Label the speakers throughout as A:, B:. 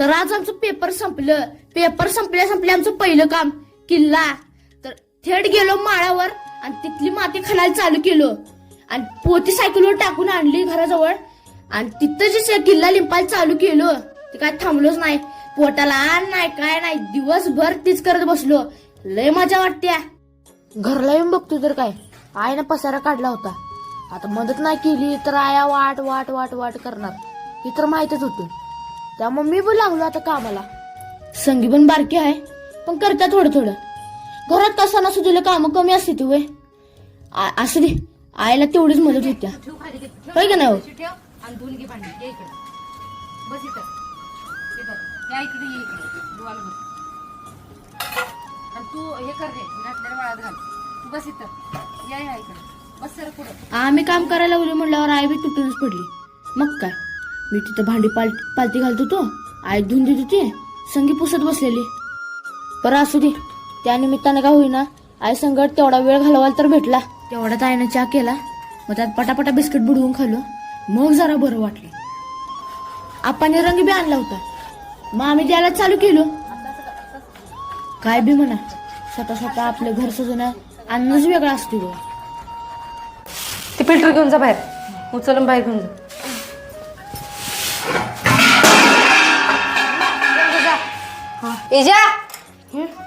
A: तर आज आमचं पेपर संपलं. पेपर संपल्या संपल्या आमचं पहिलं काम किल्ला. तर थेट गेलो माळावर आणि तिथली माती खालायला चालू केलो. आणि पोती सायकलवर टाकून आणली घराजवळ. आणि तिथं जे किल्ला लिंपायला चालू केलो ते काय थांबलोच नाही. पोटाला आण नाही काय नाही दिवसभर तीच करत बसलो. लय मजा वाटते. घरला येऊन बघतो तर काय? आईनं पसारा काढला होता. आता मदत नाही केली तर आया वाट वाट वाट वाट करणार. हे तर माहितच होतं. त्यामुळे मी पण लागलो आता कामाला. संगी पण बारकी आहे पण करता थोडं थोडं. घरात कसा नसू तुला कामं कमी असते तू वे असं दे आईला तेवढीच मदत होत्या. होय का नाही हो? आम्ही काम करायला लागलो म्हणल्यावर आई बी तुटूनच पडली. मग काय? मी तिथं भांडी पाल पालती घालत होतो. आई धुवून देत होती. संगी पुसत बसलेली. बरं असू दे. त्या निमित्तानं का होईना आई संगत तेवढा वेळ घालवाल तर भेटला. तेवढ्यात आईनं चहा केला. मग त्यात पटापटा बिस्किट बुडवून खाल्लो. मग जरा बरं वाटले. आपण रंग बी आणला होता. मग आम्ही द्यायला चालू केलो. काय बी म्हणा. स्वतः स्वतः आपलं घर सजवणं अन्नच वेगळं असतो
B: ते फिल्टर घेऊन जा बाहेर. उचलून बाहेर घेऊन जा. एजा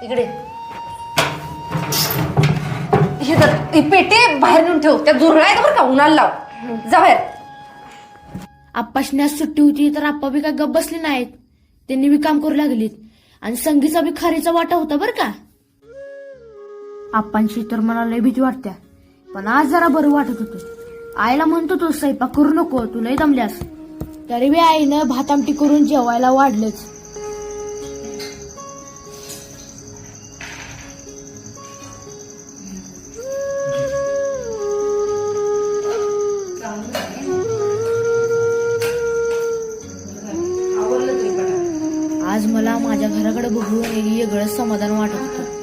B: इकडे. हे तर ही पेटे बाहेर नेऊन ठेव. त्या झुरळा आहेत बरं का उन्हाला लाव. जा बाहेर.
A: आप्पाशनी आज सुट्टी होती तर आप्पा बी काय गप बसले नाहीत. त्यांनी बी काम करू लागलीत. आणि संगीचा बी खारीचा वाटा होता बर का. आप्पांची तर मला लय भीती वाटत्या. पण आज जरा बरं वाटत होतं. आईला म्हणतो तो स्वयंपाक करू नको तू लय दमल्यास. तरी बी आईनं भात आमटी करून जेवायला वाढलंच. आज मला माझ्या घराकडे बघून एक वेगळंच समाधान वाटत होतं.